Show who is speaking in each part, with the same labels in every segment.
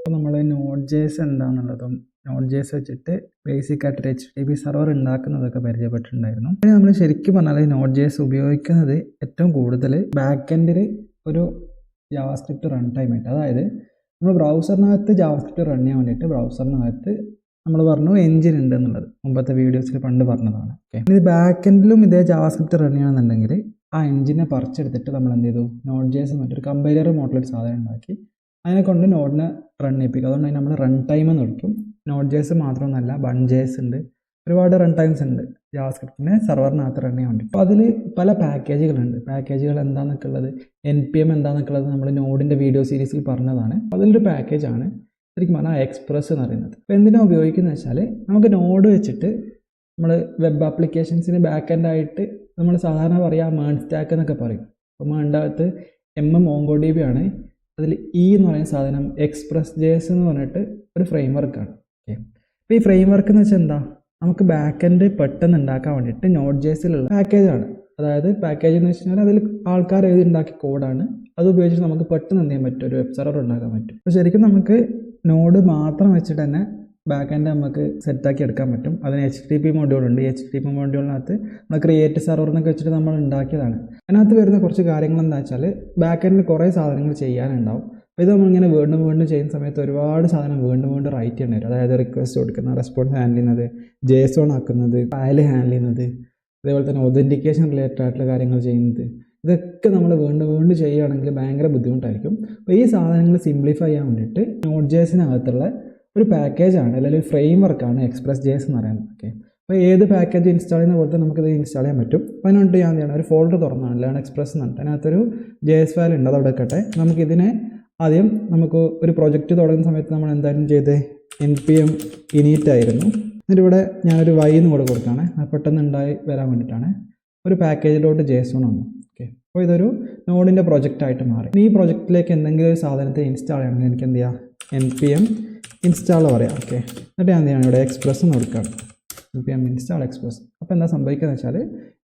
Speaker 1: അപ്പോൾ നമ്മൾ not ജേസ് എന്താണെന്നുള്ളതും not ജേസ് വെച്ചിട്ട് ബേസിക് ആയിട്ട് എച്ച് ഡി പി സെർവർ ഉണ്ടാക്കുന്നതൊക്കെ പരിചയപ്പെട്ടിട്ടുണ്ടായിരുന്നു. പിന്നെ നമ്മൾ ശരിക്കും പറഞ്ഞാൽ നോട്ട് ജേസ് ഉപയോഗിക്കുന്നത് ഏറ്റവും കൂടുതൽ ബാക്ക് എൻഡിൽ ഒരു ജാവാസ്ക്രിപ്റ്റ് റൺ ടൈം ആയിട്ട്. അതായത് നമ്മൾ ബ്രൗസറിനകത്ത് ജാവാസ്ക്രിപ്റ്റ് റൺ ചെയ്യാൻ വേണ്ടിയിട്ട് ബ്രൗസറിനകത്ത് നമ്മൾ പറഞ്ഞു എഞ്ചിൻ ഉണ്ട് എന്നുള്ളത് മുമ്പത്തെ വീഡിയോസിൽ പണ്ട് പറഞ്ഞതാണ്. ഓക്കെ ഇത് ബാക്ക് എൻഡിലും ഇതേ ജാവാസ്ക്രിപ്റ്റ് റൺ ചെയ്യണമെന്നുണ്ടെങ്കിൽ ആ എഞ്ചിനെ പറിച്ചെടുത്തിട്ട് നമ്മൾ എന്ത് ചെയ്തു നോട്ട് ജേസ് മറ്റൊരു കമ്പൈലർ മോഡലൊരു സാധനം ഉണ്ടാക്കി അതിനെ കൊണ്ട് നോഡിനെ റൺ ചെയ്യിപ്പിക്കും. അതുകൊണ്ട് അതിന് നമ്മൾ റൺ ടൈം എന്ന് വിളിക്കും. നോഡ് ജേസ് മാത്രമൊന്നുമല്ല ബൺ ജേസ് ഉണ്ട്. ഒരുപാട് റൺ ടൈംസ് ഉണ്ട് ജാവാസ്ക്രിപ്റ്റിനെ സെർവറിനകത്ത് റൺ ചെയ്യാൻ വേണ്ടി. അപ്പോൾ അതിൽ പല പാക്കേജുകളുണ്ട് പാക്കേജുകൾ എന്താണെന്നൊക്കെ ഉള്ളത് എൻ പി എം എന്താണെന്നൊക്കെ ഉള്ളത് നമ്മൾ നോഡിന്റെ വീഡിയോ സീരീസിൽ പറഞ്ഞതാണ് അതിലൊരു പാക്കേജാണ് ശരിക്കും പറഞ്ഞാൽ എക്സ്പ്രസ് എന്ന് പറയുന്നത്. അപ്പോൾ എന്തിനാണ് ഉപയോഗിക്കുന്നത് വെച്ചാൽ നമുക്ക് നോഡ് വെച്ചിട്ട് നമ്മൾ വെബ് ആപ്ലിക്കേഷൻസിന് ബാക്ക് എൻഡ് ആയിട്ട് നമ്മൾ സാധാരണ പറയുക മേൺ സ്റ്റാക്ക് എന്നൊക്കെ പറയും. അപ്പോൾ മേണ്ടകത്ത് M M onco D B ആണ്. അതിൽ ഇ എന്ന് പറയുന്ന സാധനം എക്സ്പ്രസ് ജേസ് എന്ന് പറഞ്ഞിട്ട് ഒരു ഫ്രെയിം വർക്കാണ് ഓക്കെ അപ്പോൾ ഈ ഫ്രെയിം വർക്ക് എന്ന് വെച്ചാൽ എന്താ? നമുക്ക് ബാക്ക് എൻഡ് പെട്ടെന്ന് ഉണ്ടാക്കാൻ വേണ്ടിയിട്ട് നോട്ട് ജേസിലുള്ള പാക്കേജാണ് അതായത് പാക്കേജ് എന്ന് വെച്ച് അതിൽ ആൾക്കാർ എഴുതി ഉണ്ടാക്കിയ കോഡാണ് അത് ഉപയോഗിച്ചിട്ട് നമുക്ക് പെട്ടെന്ന് എന്ത് ചെയ്യാൻ പറ്റും? ഒരു വെബ് സെർവർ ഉണ്ടാക്കാൻ പറ്റും. അപ്പോൾ ശരിക്കും നമുക്ക് നോഡ് മാത്രം വെച്ചിട്ട് തന്നെ ബാക്ക് ആൻഡ് നമുക്ക് സെറ്റാക്കി എടുക്കാൻ പറ്റും. അതിന് എച്ച് ടി പി മൊഡ്യൂൾ ഉണ്ട്. എച്ച് ടി പി മൊഡ്യൂളിനകത്ത് നമ്മൾ ക്രിയേറ്റ് സെർവർ എന്നൊക്കെ വെച്ചിട്ട് നമ്മൾ ഉണ്ടാക്കിയതാണ്. അതിനകത്ത് വരുന്ന കുറച്ച് കാര്യങ്ങൾ എന്താ വെച്ചാൽ ബാക്ക് എൻഡിൽ കുറേ സാധനങ്ങൾ ചെയ്യാനുണ്ടാവും. അപ്പോൾ ഇത് നമ്മളിങ്ങനെ വീണ്ടും വീണ്ടും ചെയ്യുന്ന സമയത്ത് ഒരുപാട് സാധനം വീണ്ടും വീണ്ടും റൈറ്റ് ചെയ്യേണ്ടി വരും. അതായത് റിക്വസ്റ്റ് കൊടുക്കുന്ന റെസ്പോൺസ് ഹാൻഡിൽ ചെയ്യുന്നത് ജേസോൺ ആക്കുന്നത് ഫയൽ ഹാൻഡിൽ ചെയ്യുന്നത് അതേപോലെ തന്നെ ഒതന്റിക്കേഷൻ റിലേറ്റഡ് ആയിട്ടുള്ള കാര്യങ്ങൾ ചെയ്യുന്നത്. ഇതൊക്കെ നമ്മൾ വീണ്ടും വീണ്ടും ചെയ്യുകയാണെങ്കിൽ ഭയങ്കര ബുദ്ധിമുട്ടായിരിക്കും. അപ്പോൾ ഈ സാധനങ്ങൾ സിംപ്ലിഫൈ ചെയ്യാൻ വേണ്ടിയിട്ട് നോട്ട് ജേസിനകത്തുള്ള ഒരു പാക്കേജാണ് അല്ലെങ്കിൽ ഒരു ഫ്രെയിം വർക്കാണ് എക്സ്പ്രസ് ജേസ് എന്ന് പറയുന്നത്. ഓക്കെ അപ്പോൾ ഏത് പാക്കേജ് ഇൻസ്റ്റാൾ ചെയ്യുന്ന പോലത്തെ നമുക്കിത് ഇൻസ്റ്റാൾ ചെയ്യാൻ പറ്റും. അപ്പോൾ അതിനുണ്ട് ഞാൻ ചെയ്യണം? ഒരു ഫോൾഡർ തുറന്നാണ് ലേൺ എക്സ്പ്രസ് എന്ന് പറഞ്ഞിട്ട്. അതിനകത്തൊരു ജേസ് ഫയൽ ഉണ്ട് അത് അവിടെ വെക്കട്ടെ. നമുക്കിതിനെ ആദ്യം നമുക്ക് ഒരു പ്രൊജക്റ്റ് തുടങ്ങുന്ന സമയത്ത് നമ്മൾ എന്തായാലും ചെയ്ത്? എൻ പി എം ഇനീറ്റ് ആയിരുന്നു. എന്നിട്ട് ഇവിടെ ഞാനൊരു വൈ എന്ന് കൂടെ കൊടുക്കുകയാണ്. പെട്ടെന്ന് ഉണ്ടായി വരാൻ വേണ്ടിയിട്ടാണ്. ഒരു പാക്കേജിലോട്ട് ജേസോൺ വന്നു. ഓക്കെ അപ്പോൾ ഇതൊരു നോഡിന്റെ പ്രൊജക്റ്റായിട്ട് മാറി. ഈ പ്രൊജക്റ്റിലേക്ക് എന്തെങ്കിലും ഒരു സാധനത്തെ ഇൻസ്റ്റാൾ ചെയ്യണമെങ്കിൽ എനിക്ക് എന്ത് ചെയ്യാം? എൻ പി എം ഇൻസ്റ്റാൾ പറയാം. ഓക്കെ. എന്നിട്ട് ഞാൻ എന്ത് ഇവിടെ എക്സ്പ്രസ് എന്ന് കൊടുക്കുകയാണ് N P M install express അപ്പോൾ എന്താ സംഭവിക്കുന്നത് വെച്ചാൽ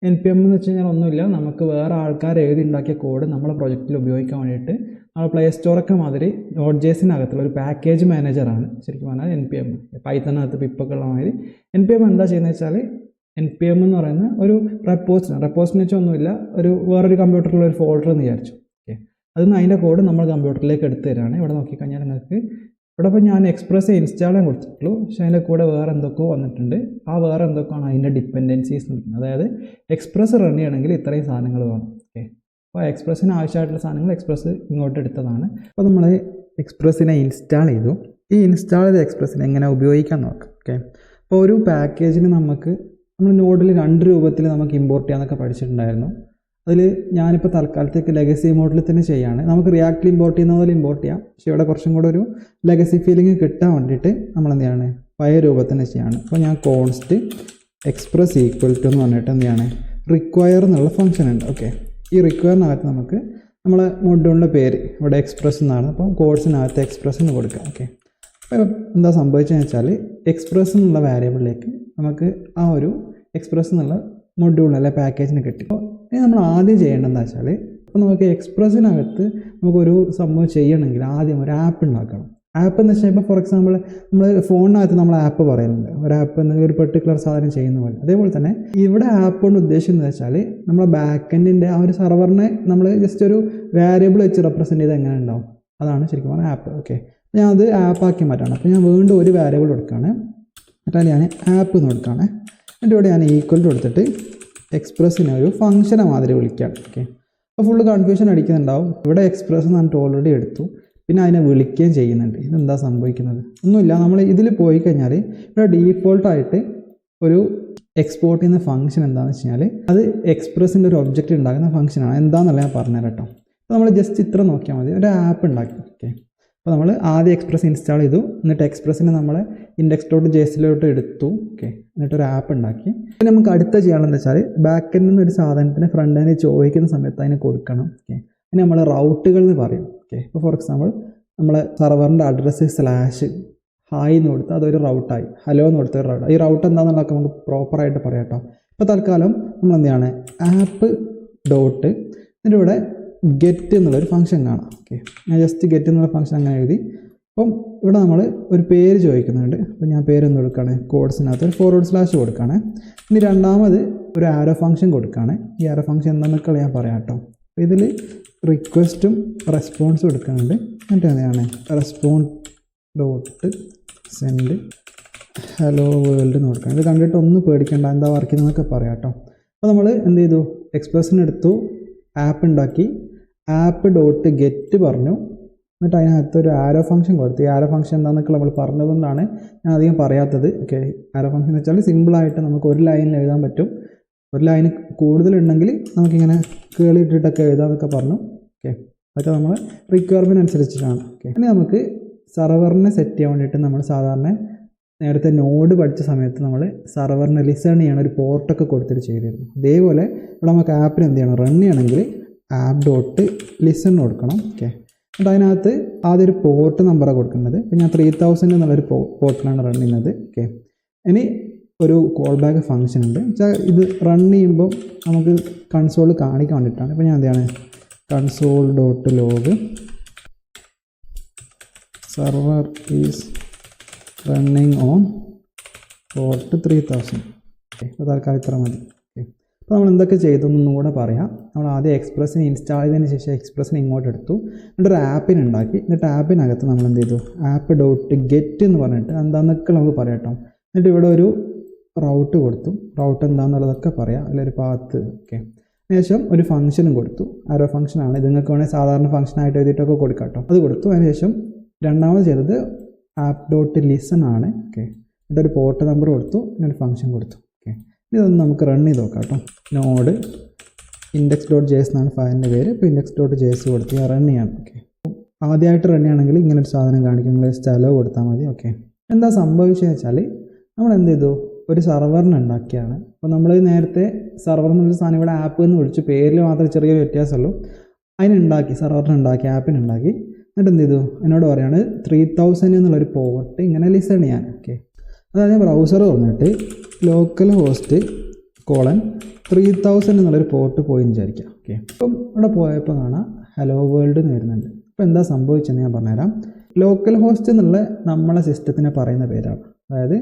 Speaker 1: എൻ പി എം എന്ന് വെച്ച് കഴിഞ്ഞാൽ ഒന്നുമില്ല. നമുക്ക് വേറെ ആൾക്കാർ എഴുതി ഉണ്ടാക്കിയ കോഡ് നമ്മളെ പ്രൊജക്റ്റിൽ ഉപയോഗിക്കാൻ വേണ്ടിയിട്ട് നമ്മൾ പ്ലേ സ്റ്റോറൊക്കെ മാതിരി ഡോട്ട് ജേസിനകത്തുള്ള ഒരു പാക്കേജ് മാനേജറാണ് ശരിക്കും പറഞ്ഞാൽ എൻ പി എം പൈത്തനകത്ത് പിപ്പൊക്കെ ഉള്ള മാതിരി. എൻ പി എം എന്താ ചെയ്യുന്നത് വെച്ചാൽ എൻ പി എം എന്ന് പറയുന്ന ഒരു റെപ്പോസിന് റെപ്പോസിന് വെച്ചാൽ ഒന്നുമില്ല. ഒരു വേറൊരു കമ്പ്യൂട്ടറിലുള്ള ഒരു ഫോൾഡർ എന്ന് വിചാരിച്ചു. ഓക്കെ. അതിൽ നിന്ന് അതിന്റെ കോഡ് നമ്മൾ കമ്പ്യൂട്ടറിലേക്ക് എടുത്തു തരാണ്. ഇവിടെ നോക്കിക്കഴിഞ്ഞാൽ നിങ്ങൾക്ക് ഇവിടെ ഇപ്പോൾ ഞാൻ എക്സ്പ്രസ് ഇൻസ്റ്റാൾ ചെയ്യാൻ കൊടുത്തിട്ടുള്ളൂ. പക്ഷേ അതിന്റെ കൂടെ വേറെ എന്തൊക്കെയോ വന്നിട്ടുണ്ട്. ആ വേറെ എന്തൊക്കെയാണ് അതിന്റെ ഡിപ്പെൻഡൻസീസ് അതായത് എക്സ്പ്രസ് റൺ ചെയ്യണമെങ്കിൽ ഇത്രയും സാധനങ്ങൾ വേണം. ഓക്കെ അപ്പോൾ എക്സ്പ്രസ്സിന് ആവശ്യമായിട്ടുള്ള സാധനങ്ങൾ എക്സ്പ്രസ് ഇങ്ങോട്ട് എടുത്തതാണ്. അപ്പോൾ നമ്മൾ എക്സ്പ്രസ്സിനെ ഇൻസ്റ്റാൾ ചെയ്തു. ഈ ഇൻസ്റ്റാൾ ചെയ്ത എക്സ്പ്രസ്സിനെ എങ്ങനെ ഉപയോഗിക്കാൻ നോക്കാം? ഓക്കെ അപ്പോൾ ഒരു പാക്കേജിന് നമുക്ക് നമ്മൾ നോഡിൽ രണ്ട് രൂപത്തിൽ നമുക്ക് ഇമ്പോർട്ട് ചെയ്യാമെന്നൊക്കെ പഠിച്ചിട്ടുണ്ടായിരുന്നു. അതിൽ ഞാനിപ്പോൾ തൽക്കാലത്തേക്ക് ലെഗസി മോഡലിൽ തന്നെ ചെയ്യാണ്. നമുക്ക് റിയാക്റ്റിൽ ഇമ്പോർട്ട് ചെയ്യുന്ന പോലെ ഇമ്പോർട്ട് ചെയ്യാം. പക്ഷേ ഇവിടെ കുറച്ചും കൂടെ ഒരു ലെഗസി ഫീലിംഗ് കിട്ടാൻ വേണ്ടിയിട്ട് നമ്മൾ എന്ത് ചെയ്യാണ്? പഴയ രൂപത്തിൽ തന്നെ ചെയ്യാണ്. അപ്പോൾ ഞാൻ കോൺസ്റ്റ് എക്സ്പ്രസ് ഈക്വൽ ടു എന്ന് പറഞ്ഞിട്ട് എന്ത് ചെയ്യാണ്? റിക്വയർ എന്നുള്ള ഫംഗ്ഷൻ ഉണ്ട്. ഓക്കെ ഈ റിക്വയറിനകത്ത് നമുക്ക് നമ്മളെ മൊഡ്യൂളിന്റെ പേര് ഇവിടെ എക്സ്പ്രസ് എന്നാണ്. അപ്പോൾ കോഴ്സിനകത്ത് എക്സ്പ്രസ് എന്ന് കൊടുക്കുക ഓക്കെ അപ്പോൾ എന്താ സംഭവിച്ചതെന്ന് വെച്ചാൽ എക്സ്പ്രസ് എന്നുള്ള വാരിയബിളിലേക്ക് നമുക്ക് ആ ഒരു എക്സ്പ്രസ് എന്നുള്ള മൊഡ്യൂൾ അല്ലെ പാക്കേജിന് കിട്ടി. അപ്പോൾ ഇനി നമ്മൾ ആദ്യം ചെയ്യേണ്ടതെന്ന് വെച്ചാൽ ഇപ്പോൾ നമുക്ക് എക്സ്പ്രസ്സിനകത്ത് നമുക്കൊരു സംഭവം ചെയ്യണമെങ്കിൽ ആദ്യം ഒരു ആപ്പ് ഉണ്ടാക്കണം. ആപ്പ് എന്ന് വെച്ചാൽ ഇപ്പോൾ ഫോർ എക്സാമ്പിൾ നമ്മൾ ഫോണിനകത്ത് നമ്മൾ ആപ്പ് പറയുന്നുണ്ട്. ഒരു ആപ്പ് എന്തെങ്കിലും ഒരു പെർട്ടിക്കുലർ സാധനം ചെയ്യുന്ന പോലെ. അതേപോലെ തന്നെ ഇവിടെ ആപ്പ് കൊണ്ട് ഉദ്ദേശിക്കുന്നത് വെച്ചാൽ നമ്മുടെ ബാക്കെൻഡിന്റെ ആ ഒരു സെർവറിനെ നമ്മൾ ജസ്റ്റ് ഒരു വേരിയബിൾ വെച്ച് റെപ്രസെന്റ് ചെയ്ത് എങ്ങനെ ഉണ്ടാവും? അതാണ് ശരിക്കും പറഞ്ഞാൽ ആപ്പ് ഓക്കെ ഞാൻ അത് ആപ്പാക്കി മാറ്റാണ്. അപ്പോൾ ഞാൻ വീണ്ടും ഒരു വേരിയബിൾ കൊടുക്കുകയാണ് എന്നിട്ട് ഞാൻ ആപ്പ് എന്ന് കൊടുക്കുകയാണ്. എന്നിട്ട് ഇവിടെ ഞാൻ ഈക്വൽ കൊടുത്തിട്ട് എക്സ്പ്രസ്സിനെ ഒരു ഫംഗ്ഷനെ മാതിരി വിളിക്കാം. ഓക്കെ അപ്പോൾ ഫുള്ള് കൺഫ്യൂഷൻ അടിക്കുന്നുണ്ടാവും. ഇവിടെ എക്സ്പ്രസ് എന്ന് ഓൾറെഡി എടുത്തു. പിന്നെ അതിനെ വിളിക്കുകയും ചെയ്യുന്നുണ്ട്. ഇതെന്താ സംഭവിക്കുന്നത്? ഒന്നുമില്ല. നമ്മൾ ഇതിൽ പോയി കഴിഞ്ഞാൽ ഇവിടെ ഡീഫോൾട്ടായിട്ട് ഒരു എക്സ്പോർട്ട് ചെയ്യുന്ന ഫംഗ്ഷൻ എന്താണെന്ന് വെച്ച് കഴിഞ്ഞാൽ അത് എക്സ്പ്രസിന്റെ ഒരു ഒബ്ജക്റ്റ് ഉണ്ടാക്കുന്ന ഫംഗ്ഷനാണ് എന്താണെന്നല്ല ഞാൻ പറഞ്ഞുതരാം കേട്ടോ. നമ്മൾ ജസ്റ്റ് ഇത്ര നോക്കിയാൽ മതി. ഒരു ആപ്പ് ഉണ്ടാക്കി. ഓക്കെ അപ്പോൾ നമ്മൾ ആദ്യം എക്സ്പ്രസ് ഇൻസ്റ്റാൾ ചെയ്തു. എന്നിട്ട് എക്സ്പ്രസ്സിനെ നമ്മൾ ഇൻഡെക്സ് ഡോട്ട് ജേസിലോട്ട് എടുത്തു. ഓക്കെ എന്നിട്ട് ഒരു ആപ്പ് ഉണ്ടാക്കി. പിന്നെ നമുക്ക് അടുത്ത ചെയ്യാനുള്ളത് വെച്ചാൽ ബാക്ക് എൻഡിൽ നിന്ന് ഒരു സാധനത്തിന് ഫ്രണ്ട് എൻഡിൽ ചോദിക്കുന്ന സമയത്ത് അതിനെ കൊടുക്കണം. ഓക്കെ പിന്നെ നമ്മൾ റൗട്ടുകൾ എന്ന് പറയും. ഓക്കെ ഇപ്പോൾ ഫോർ എക്സാമ്പിൾ നമ്മൾ സർവറിന്റെ അഡ്രസ്സ് സ്ലാഷ് ഹായ് എന്ന് കൊടുത്ത് അതൊരു റൗട്ടായി ഹലോ എന്ന് കൊടുത്ത ഒരു റൗട്ട് ഈ റൗട്ട് എന്താണെന്നുള്ളതൊക്കെ നമുക്ക് പ്രോപ്പറായിട്ട് പറയാം കേട്ടോ ഇപ്പോൾ തൽക്കാലം നമ്മൾ എന്താണ് ആപ്പ് ഡോട്ട് എന്നിട്ട് ഇവിടെ ഗെറ്റ് എന്നുള്ളൊരു ഫംഗ്ഷൻ കാണാം. ഓക്കെ ഞാൻ ജസ്റ്റ് ഗെറ്റ് എന്നുള്ള ഫംഗ്ഷൻ അങ്ങനെ എഴുതി. അപ്പം ഇവിടെ നമ്മൾ ഒരു പേര് ചോദിക്കുന്നുണ്ട്. അപ്പോൾ ഞാൻ പേരൊന്ന് കൊടുക്കുകയാണ്. കോഡ്സിനകത്ത് ഒരു ഫോർവേഡ് സ്ലാഷ് കൊടുക്കുകയാണ്. ഇനി രണ്ടാമത് ഒരു ആരോ ഫംഗ്ഷൻ കൊടുക്കുകയാണ്. ഈ ആരോ ഫംഗ്ഷൻ എന്താണെന്നൊക്കെ ഞാൻ പറയാം കേട്ടോ. അപ്പോൾ ഇതിൽ റിക്വസ്റ്റും റെസ്പോൺസും എടുക്കുന്നുണ്ട്. എന്നിട്ട് എന്താണ്? Respond dot send hello world എന്ന് കൊടുക്കണം ഇത് കണ്ടിട്ട് ഒന്നും പേടിക്കേണ്ട. എന്താ വർക്ക് ചെയ്യുന്നതെന്നൊക്കെ പറയാം കേട്ടോ. അപ്പോൾ നമ്മൾ എന്ത് ചെയ്തു? എക്സ്പ്രസ്സിന് എടുത്തു. ആപ്പ് ഉണ്ടാക്കി. ആപ്പ് ഡോട്ട് ഗെറ്റ് പറഞ്ഞു. എന്നിട്ട് അതിനകത്ത് ഒരു ആരോ ഫംഗ്ഷൻ കൊടുത്തു. ഈ ആരോ ഫംഗ്ഷൻ എന്താണെന്നൊക്കെ നമ്മൾ പറഞ്ഞതുകൊണ്ടാണ് ഞാൻ അധികം പറയാത്തത്. ഓക്കെ ആരോ ഫംഗ്ഷൻ എന്ന് വെച്ചാൽ സിമ്പിളായിട്ട് നമുക്ക് ഒരു ലൈനിൽ എഴുതാൻ പറ്റും. ഒരു ലൈന് കൂടുതലുണ്ടെങ്കിൽ നമുക്കിങ്ങനെ കേളി ഇട്ടിട്ടൊക്കെ എഴുതാമെന്നൊക്കെ പറഞ്ഞു. ഓക്കെ അതൊക്കെ നമ്മൾ റിക്വയർമെന്റ് അനുസരിച്ചിട്ടാണ്. ഓക്കെ അങ്ങനെ നമുക്ക് സെർവറിനെ സെറ്റ് ചെയ്യാൻ വേണ്ടിയിട്ട് നമ്മൾ സാധാരണ നേരത്തെ നോഡ് പഠിച്ച സമയത്ത് നമ്മൾ സർവറിന് ലിസൺ ചെയ്യണ ഒരു പോർട്ടൊക്കെ കൊടുത്തിട്ട് ചെയ്തിരുന്നു. അതേപോലെ ഇവിടെ നമുക്ക് ആപ്പിന് എന്ത് ചെയ്യണം? റൺ ചെയ്യണമെങ്കിൽ ആപ്പ് ഡോട്ട് ലിസൺ കൊടുക്കണം. ഓക്കെ എന്നിട്ട് അതിനകത്ത് ആദ്യം ഒരു പോർട്ട് നമ്പറാണ് കൊടുക്കുന്നത് ഇപ്പം ഞാൻ ത്രീ തൗസൻഡ് എന്നുള്ളൊരു പോർട്ടിലാണ് റൺ ചെയ്യുന്നത്. ഓക്കെ ഇനി ഒരു കോൾ ബാക്ക് ഫംഗ്ഷൻ ഉണ്ട്. വെച്ചാൽ ഇത് റൺ ചെയ്യുമ്പോൾ നമുക്ക് കൺസോൾ കാണിക്കാൻ വേണ്ടിയിട്ടാണ്. ഇപ്പോൾ ഞാൻ എന്താണ് console dot log server is running on port three thousand okay അപ്പോൾ തൽക്കാലം ഇത്ര മതി. ഓക്കെ അപ്പോൾ നമ്മൾ എന്തൊക്കെ ചെയ്തെന്നും കൂടെ പറയാം. നമ്മൾ ആദ്യം എക്സ്പ്രസ്സിന് ഇൻസ്റ്റാൾ ചെയ്തതിന് ശേഷം എക്സ്പ്രസ്സിന് ഇങ്ങോട്ട് എടുത്തു. എന്നിട്ട് ഒരു ആപ്പിന് ഉണ്ടാക്കി. എന്നിട്ട് ആപ്പിനകത്ത് നമ്മൾ എന്ത് ചെയ്തു? ആപ്പ് ഡോട്ട് ഗെറ്റ് എന്ന് പറഞ്ഞിട്ട് എന്താണെന്നൊക്കെ നമുക്ക് പറയാം കേട്ടോ എന്നിട്ട് ഇവിടെ ഒരു റൗട്ട് കൊടുത്തു. റൗട്ട് എന്താണെന്നുള്ളതൊക്കെ പറയാം. അതിലൊരു പാത്ത് ഓക്കെ അതിനുശേഷം ഒരു ഫംഗ്ഷനും കൊടുത്തു. ആരോ ഫംഗ്ഷനാണ് ഇത് നിങ്ങൾക്ക് വേണമെങ്കിൽ സാധാരണ ഫംഗ്ഷനായിട്ട് എഴുതിയിട്ടൊക്കെ കൊടുക്കാം കേട്ടോ അത് കൊടുത്തു. അതിനുശേഷം രണ്ടാമത് ചെയ്തത് ആപ്പ് ഡോട്ട് ലിസൺ ആണ്. ഓക്കെ എന്നിട്ട് ഒരു പോർട്ട് നമ്പർ കൊടുത്തു പിന്നെ ഒരു ഫംഗ്ഷൻ കൊടുത്തു. ഓക്കെ ഇതൊന്ന് നമുക്ക് റൺ ചെയ്ത് നോക്കാം കേട്ടോ. നോഡ് ഇൻഡെക്സ് ഡോട്ട് ജെ എന്നാണ് ഫയലിന്റെ പേര്. ഇപ്പോൾ ഇൻഡെക്സ് ഡോട്ട് ജെ എസ് കൊടുത്ത് റൺ ചെയ്യാം ഓക്കെ ആദ്യമായിട്ട് റൺ ചെയ്യുകയാണെങ്കിൽ ഇങ്ങനെ ഒരു സാധനം കാണിക്കും. നിങ്ങൾ സ്ഥലം കൊടുത്താൽ മതി. ഓക്കെ എന്താ സംഭവിച്ചതെന്ന് വെച്ചാൽ നമ്മൾ എന്ത് ചെയ്തു? ഒരു സർവറിന് ഉണ്ടാക്കിയാണ്. അപ്പോൾ നമ്മൾ നേരത്തെ സർവർ ഒരു സാധനം ഇവിടെ ആപ്പ് എന്ന് വിളിച്ചു പേരിൽ മാത്രമേ ചെറിയൊരു വ്യത്യാസമുള്ളൂ. അതിനുണ്ടാക്കി സെർവറിനുണ്ടാക്കി ആപ്പിനുണ്ടാക്കി എന്നിട്ട് എന്ത് ചെയ്തു എന്നോട് പറയാണ് ത്രീ തൗസൻഡ് എന്നുള്ളൊരു പോർട്ട് ഇങ്ങനെ ലിസൺ ചെയ്യാൻ ഓക്കെ അതായത് ബ്രൗസർ തുറന്നിട്ട് local host colon three thousand എന്നുള്ളൊരു പോർട്ട് പോയി എന്ന് വിചാരിക്കാം. ഓക്കെ അപ്പം ഇവിടെ പോയപ്പോൾ കാണാം ഹലോ വേൾഡ് എന്ന് വരുന്നുണ്ട്. അപ്പോൾ എന്താ സംഭവിച്ചെന്ന് ഞാൻ പറഞ്ഞുതരാം. ലോക്കൽ ഹോസ്റ്റ് എന്നുള്ള നമ്മളെ സിസ്റ്റത്തിനെ പറയുന്ന പേരാണ്. അതായത്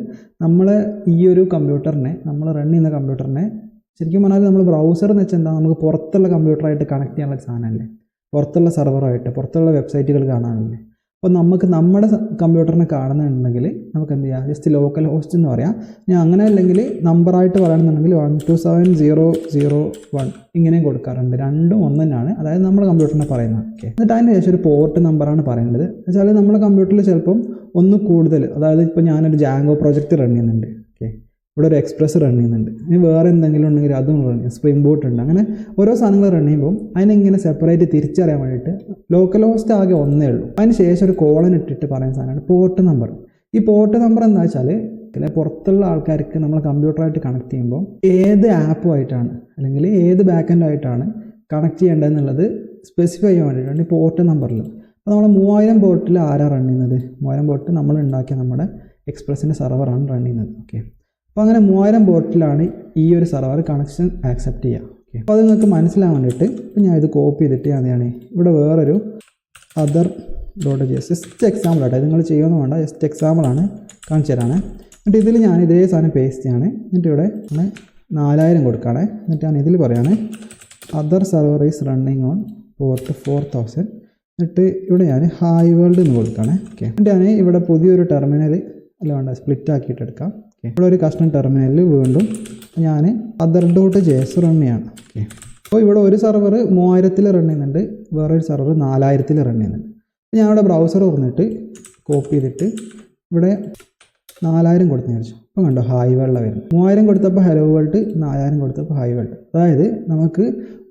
Speaker 1: നമ്മൾ ഈ ഒരു കമ്പ്യൂട്ടറിനെ നമ്മൾ റൺ ചെയ്യുന്ന കമ്പ്യൂട്ടറിനെ ശരിക്കും പറഞ്ഞാൽ നമ്മൾ ബ്രൗസർ എന്ന് വെച്ചാൽ എന്താ നമുക്ക് പുറത്തുള്ള കമ്പ്യൂട്ടറായിട്ട് കണക്ട് ചെയ്യാനുള്ള സാധനമല്ലേ? പുറത്തുള്ള സെർവറായിട്ട് പുറത്തുള്ള വെബ്സൈറ്റുകൾ കാണാനല്ലേ? അപ്പോൾ നമുക്ക് നമ്മുടെ കമ്പ്യൂട്ടറിനെ കാണുന്നുണ്ടെങ്കിൽ നമുക്ക് എന്ത് ചെയ്യാം? ജസ്റ്റ് ലോക്കൽ ഹോസ്റ്റ് എന്ന് പറയാം. ഞാൻ അങ്ങനെ അല്ലെങ്കിൽ നമ്പറായിട്ട് പറയുകയാണെന്നുണ്ടെങ്കിൽ one two seven zero zero one ഇങ്ങനെയും കൊടുക്കാറുണ്ട്. രണ്ടും ഒന്ന് തന്നെയാണ് അതായത് നമ്മുടെ കമ്പ്യൂട്ടറിനെ പറയുന്നത്. ഓക്കെ എന്നിട്ട് അതിന്റെ ശേഷം ഒരു പോർട്ട് നമ്പറാണ് പറയുന്നത്. വെച്ചാൽ നമ്മുടെ കമ്പ്യൂട്ടറിൽ ചിലപ്പം ഒന്ന് കൂടുതൽ അതായത് ഇപ്പോൾ ഞാനൊരു ജാങ്കോ പ്രോജക്റ്റ് റൺ ചെയ്യുന്നുണ്ട്. ഇവിടെ ഒരു എക്സ്പ്രസ് റൺ ചെയ്യുന്നുണ്ട്. ഇനി വേറെ എന്തെങ്കിലും ഉണ്ടെങ്കിൽ അതും റൺ ചെയ്യും. സ്പ്രിംഗ് ബോട്ട് ഉണ്ട്. അങ്ങനെ ഓരോ സാധനങ്ങൾ റൺ ചെയ്യുമ്പോൾ അതിനെങ്ങനെ സെപ്പറേറ്റ് തിരിച്ചറിയാൻ വേണ്ടിയിട്ട് ലോക്കൽ ഹോസ്റ്റ് ആകെ ഒന്നേ ഉള്ളൂ. അതിന് ശേഷം ഒരു കോളൻ ഇട്ടിട്ട് പറയുന്ന സാധനമാണ് പോർട്ട് നമ്പർ ഈ പോർട്ട് നമ്പർ എന്താ വെച്ചാൽ ചില പുറത്തുള്ള ആൾക്കാർക്ക് നമ്മൾ കമ്പ്യൂട്ടറായിട്ട് കണക്ട് ചെയ്യുമ്പോൾ ഏത് ആപ്പുമായിട്ടാണ് അല്ലെങ്കിൽ ഏത് ബാക്ക് ആയിട്ടാണ് കണക്ട് ചെയ്യേണ്ടതെന്നുള്ളത് സ്പെസിഫൈ ചെയ്യാൻ വേണ്ടിയിട്ടാണ് ഈ പോർട്ട് നമ്പറിൽ അപ്പോൾ നമ്മൾ മൂവായിരം പോർട്ടിൽ ആരാണ് റൺ ചെയ്യുന്നത്? മൂവായിരം പോർട്ട് നമ്മൾ ഉണ്ടാക്കിയ നമ്മുടെ എക്സ്പ്രസിന്റെ സെർവറാണ് റൺ ചെയ്യുന്നത്. ഓക്കെ അപ്പോൾ അങ്ങനെ മൂവായിരം ബോട്ടിലാണ് ഈ ഒരു സെർവർ കണക്ഷൻ ആക്സെപ്റ്റ് ചെയ്യുക ഓക്കെ അപ്പോൾ അത് നിങ്ങൾക്ക് മനസ്സിലാവാൻ വേണ്ടിയിട്ട് ഇപ്പോൾ ഞാൻ ഇത് കോപ്പി ചെയ്തിട്ട് ഞാൻ ഇവിടെ വേറൊരു other dot G S just example ആട്ടെ നിങ്ങൾ ചെയ്യുമെന്ന് വേണ്ട ജസ്റ്റ് എക്സാമ്പിളാണ് കാണിച്ചു തരാണ്. എന്നിട്ട് ഇതിൽ ഞാൻ ഇതേ സാധനം പേസ്റ്റ് ചെയ്യാണ്. എന്നിട്ട് ഇവിടെ നാലായിരം കൊടുക്കുകയാണ് എന്നിട്ട് ഞാൻ ഇതിൽ പറയുകയാണ് other server is running on port four thousand എന്നിട്ട് ഇവിടെ ഞാൻ ഹായ് വേൾഡ് എന്ന് കൊടുക്കുകയാണ് ഓക്കെ എന്നിട്ട് ഞാൻ ഇവിടെ പുതിയൊരു ടെർമിനൽ അല്ല വേണ്ട സ്പ്ലിറ്റ് ആക്കിയിട്ട് എടുക്കാം. ഇവിടെ ഒരു കസ്റ്റം ടെർമിനലിൽ വീണ്ടും ഞാൻ other dot J S run ചെയ്യാണ്. ഓക്കെ. അപ്പോൾ ഇവിടെ ഒരു സെർവർ മൂവായിരത്തിൽ റൺ ചെയ്യുന്നുണ്ട് വേറൊരു സെർവർ നാലായിരത്തിൽ റൺ ചെയ്യുന്നുണ്ട്. ഞാൻ ഇവിടെ ബ്രൗസർ തുറന്നിട്ട് കോപ്പി ചെയ്തിട്ട് ഇവിടെ നാലായിരം കൊടുത്ത് വിചാരിച്ചു. അപ്പോൾ കണ്ടോ ഹായ് വേൾഡ് വരുന്നത് മൂവായിരം കൊടുത്തപ്പോൾ ഹലോ വേൾഡ് നാലായിരം കൊടുത്തപ്പോൾ ഹൈ വേൾഡ് അതായത് നമുക്ക്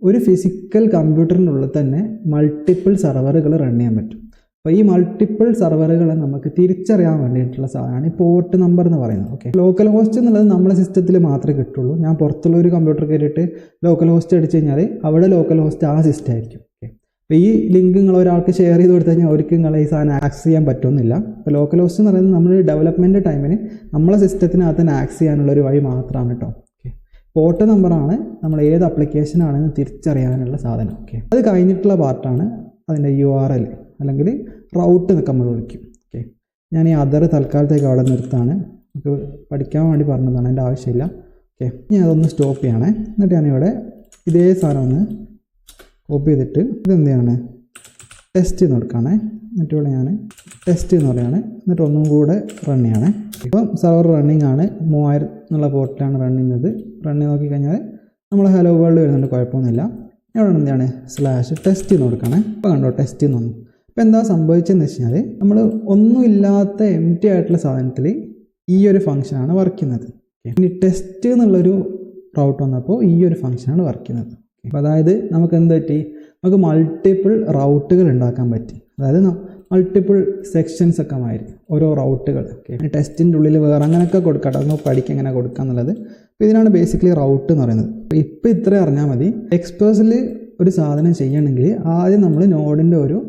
Speaker 1: ഒരു ഫിസിക്കൽ കമ്പ്യൂട്ടറിനുള്ളിൽ തന്നെ മൾട്ടിപ്പിൾ സെർവറുകൾ റൺ ചെയ്യാൻ പറ്റും. അപ്പോൾ ഈ മൾട്ടിപ്പിൾ സെർവറുകളെ നമുക്ക് തിരിച്ചറിയാൻ വേണ്ടിയിട്ടുള്ള സാധനമാണ് ഈ പോർട്ട് നമ്പർ എന്ന് പറയുന്നത് ഓക്കെ ലോക്കൽ ഹോസ്റ്റ് എന്നുള്ളത് നമ്മുടെ സിസ്റ്റത്തിൽ മാത്രമേ കിട്ടുള്ളൂ. ഞാൻ പുറത്തുള്ള ഒരു കമ്പ്യൂട്ടർ കയറിയിട്ട് ലോക്കൽ ഹോസ്റ്റ് അടിച്ചു കഴിഞ്ഞാൽ അവിടെ ലോക്കൽ ഹോസ്റ്റ് ആ സിസ്റ്റം ആയിരിക്കും ഓക്കെ അപ്പോൾ ഈ ലിങ്ക് നിങ്ങൾ ഒരാൾക്ക് ഷെയർ ചെയ്ത് കൊടുത്തു കഴിഞ്ഞാൽ അവർക്ക് നിങ്ങൾ ഈ സാധനം ആക്സസ് ചെയ്യാൻ പറ്റുമെന്നില്ല അപ്പോൾ ലോക്കൽ ഹോസ്റ്റ് എന്ന് പറയുന്നത് നമ്മൾ ഡെവലപ്മെന്റ് ടൈമിന് നമ്മളെ സിസ്റ്റത്തിനകത്ത് തന്നെ ആക്സസ് ചെയ്യാനുള്ള ഒരു വഴി മാത്രമാണ് കേട്ടോ പോർട്ട് നമ്പറാണ് നമ്മൾ ഏത് ആപ്ലിക്കേഷനാണെന്ന് തിരിച്ചറിയാനുള്ള സാധനം ഓക്കെ അത് കഴിഞ്ഞിട്ടുള്ള പാർട്ടാണ് അതിന്റെ യു ആർ എൽ അല്ലെങ്കിൽ റൗട്ട് എന്നൊക്കെ നമ്മൾ വിളിക്കും. ഓക്കെ ഞാൻ ഈ അതർ തൽക്കാലത്തേക്ക് അവിടെ നിർത്താണ്. നമുക്ക് പഠിക്കാൻ വേണ്ടി പറഞ്ഞതാണ് അതിന്റെ ആവശ്യമില്ല. ഓക്കെ ഇനി അതൊന്ന് സ്റ്റോപ്പ് ചെയ്യണേ. എന്നിട്ട് ഞാനിവിടെ ഇതേ സാധനം ഒന്ന് കോപ്പി ചെയ്തിട്ട് ഇതെന്ത് ചെയ്യാണ് ടെസ്റ്റ് എന്ന് കൊടുക്കുകയാണേ എന്നിട്ട് ഇവിടെ ഞാൻ ടെസ്റ്റ് എന്ന് പറയുകയാണ് എന്നിട്ട് ഒന്നും കൂടെ റൺ ചെയ്യണേ. ഇപ്പം സെർവർ റണ്ണിങ് ആണ്. മൂവായിരം എന്നുള്ള പോർട്ടിലാണ് റൺ ചെയ്യുന്നത് റൺ ചെയ്ത് നോക്കിക്കഴിഞ്ഞാൽ നമ്മൾ ഹലോ വേൾഡ് വരുന്നുണ്ട് കുഴപ്പമൊന്നുമില്ല. ഇവിടെ എന്താണ്? സ്ലാഷ് ടെസ്റ്റ് എന്ന് കൊടുക്കണേ. ഇപ്പോൾ കണ്ടോ ടെസ്റ്റ് എന്ന് വന്നു. ഇപ്പോൾ എന്താ സംഭവിച്ചതെന്ന് വെച്ച് കഴിഞ്ഞാൽ നമ്മൾ ഒന്നുമില്ലാത്ത എം ടി ആയിട്ടുള്ള സാധനത്തിൽ ഈ ഒരു ഫംഗ്ഷനാണ് വർക്ക് ചെയ്യുന്നത്. ഇനി ടെസ്റ്റ് എന്നുള്ളൊരു റൗട്ട് വന്നപ്പോൾ ഈ ഒരു ഫംഗ്ഷനാണ് വർക്ക് ചെയ്യുന്നത്. അപ്പോൾ അതായത് നമുക്ക് എന്ത് പറ്റി? നമുക്ക് മൾട്ടിപ്പിൾ റൗട്ടുകൾ ഉണ്ടാക്കാൻ പറ്റി. അതായത് മൾട്ടിപ്പിൾ സെക്ഷൻസ് ഒക്കെ മാതിരി ഓരോ റൗട്ടുകൾ ഓക്കെ ടെസ്റ്റിന്റെ ഉള്ളിൽ വേറെ അങ്ങനെയൊക്കെ കൊടുക്കാം അത് നമുക്ക് പഠിക്കാം എങ്ങനെ കൊടുക്കുക എന്നുള്ളത്. അപ്പോൾ ഇതിനാണ് ബേസിക്കലി റൗട്ട് എന്ന് പറയുന്നത്. അപ്പോൾ ഇപ്പോൾ ഇത്രയും അറിഞ്ഞാൽ മതി. എക്സ്പ്രസിൽ ഒരു സാധനം ചെയ്യണമെങ്കിൽ ആദ്യം നമ്മൾ നോഡിന്റെ ഒരു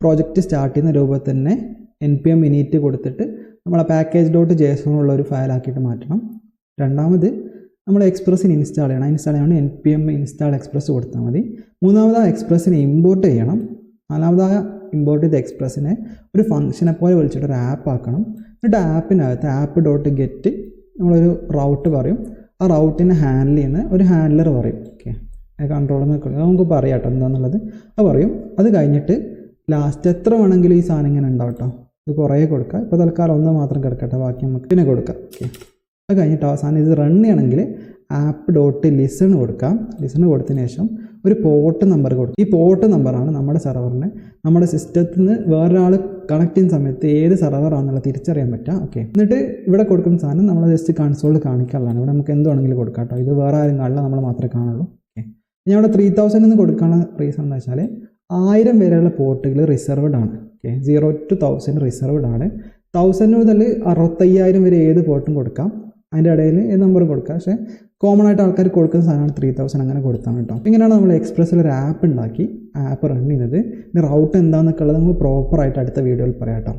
Speaker 1: പ്രോജക്റ്റ് സ്റ്റാർട്ട് ചെയ്യുന്ന രൂപത്തിൽ തന്നെ എൻ പി എം ഇനീറ്റ് കൊടുത്തിട്ട് നമ്മൾ ആ പാക്കേജ് ഡോട്ട് ജേസൺ ഉള്ള ഒരു ഫയൽ ആക്കിയിട്ട് മാറ്റണം. രണ്ടാമത് നമ്മൾ എക്സ്പ്രസ്സിന് ഇൻസ്റ്റാൾ ചെയ്യണം. ഇൻസ്റ്റാൾ ചെയ്യണം N P M install express കൊടുത്താൽ മതി. മൂന്നാമത് ആ എക്സ്പ്രസ്സിനെ ഇമ്പോർട്ട് ചെയ്യണം. നാലാമതായ ഇമ്പോർട്ട് ചെയ്ത എക്സ്പ്രസ്സിനെ ഒരു ഫംഗ്ഷനെ പോലെ വിളിച്ചിട്ട് ഒരു ആപ്പ് ആക്കണം. എന്നിട്ട് ആപ്പിനകത്ത് ആപ്പ് ഡോട്ട് ഗെറ്റ് നമ്മളൊരു റൗട്ട് പറയും. ആ റൗട്ടിനെ ഹാൻഡിൽ ചെയ്യുന്ന ഒരു ഹാൻഡ്ലർ പറയും. ഓക്കെ കൺട്രോൾ നിൽക്കുന്നത് നമുക്ക് പറയാം കേട്ടോ എന്താണെന്നുള്ളത് അത് പറയും. അത് കഴിഞ്ഞിട്ട് ലാസ്റ്റ് എത്ര വേണമെങ്കിലും ഈ സാധനം ഇങ്ങനെ ഉണ്ടാവും കേട്ടോ ഇത് കുറേ കൊടുക്കുക ഇപ്പോൾ തൽക്കാലം ഒന്ന് മാത്രം കിടക്കട്ടെ. ബാക്കി നമുക്ക് പിന്നെ കൊടുക്കാം. ഓക്കെ. അത് കഴിഞ്ഞിട്ട് അവസാനം ഇത് റൺ ചെയ്യണമെങ്കിൽ ആപ്പ് ഡോട്ട് ലിസൺ കൊടുക്കാം. ലിസൺ കൊടുത്തതിന് ശേഷം ഒരു പോർട്ട് നമ്പർ കൊടുക്കും. ഈ പോർട്ട് നമ്പറാണ് നമ്മുടെ സെർവറിന് നമ്മുടെ സിസ്റ്റത്തിൽ നിന്ന് വേറൊരാൾ കണക്ട് ചെയ്യുന്ന സമയത്ത് ഏത് സെർവറാണെന്നുള്ള തിരിച്ചറിയാൻ പറ്റുക. ഓക്കെ. എന്നിട്ട് ഇവിടെ കൊടുക്കുന്ന സാധനം നമ്മൾ ജസ്റ്റ് കൺസോളിൽ കാണിക്കാനുള്ളതാണ്. ഇവിടെ നമുക്ക് എന്തുവാണെങ്കിലും കൊടുക്കാം കേട്ടോ ഇത് വേറെ ആരും കാണില്ല നമ്മൾ മാത്രമേ കാണുള്ളൂ. ഓക്കെ. ഞാൻ ഇവിടെ ത്രീ തൗസൻഡ് എന്ന് കൊടുക്കാനുള്ള റീസൺ എന്ന് വെച്ചാൽ ആയിരം വരെയുള്ള പോർട്ടുകൾ റിസർവ്ഡ് ആണ്. Okay zero two thousand reserved ആണ്. തൗസൻഡ് മുതൽ അറുപത്തയ്യായിരം വരെ ഏത് പോർട്ടും കൊടുക്കാം. അതിന്റെ ഇടയിൽ ഏത് നമ്പർ കൊടുക്കാം. പക്ഷേ കോമൺ ആയിട്ട് ആൾക്കാർ കൊടുക്കുന്ന സാധനമാണ് ത്രീ തൗസൻഡ് അങ്ങനെ കൊടുത്താണ് കേട്ടോ. ഇങ്ങനെയാണ് നമ്മൾ എക്സ്പ്രസ്സിൽ ഒരു ആപ്പ് ഉണ്ടാക്കി. ആപ്പ് റൺ ചെയ്തത് റൗട്ട് എന്താണെന്നൊക്കെ ഉള്ളത് നമ്മൾ പ്രോപ്പറായിട്ട് അടുത്ത വീഡിയോയിൽ പറയാം കേട്ടോ.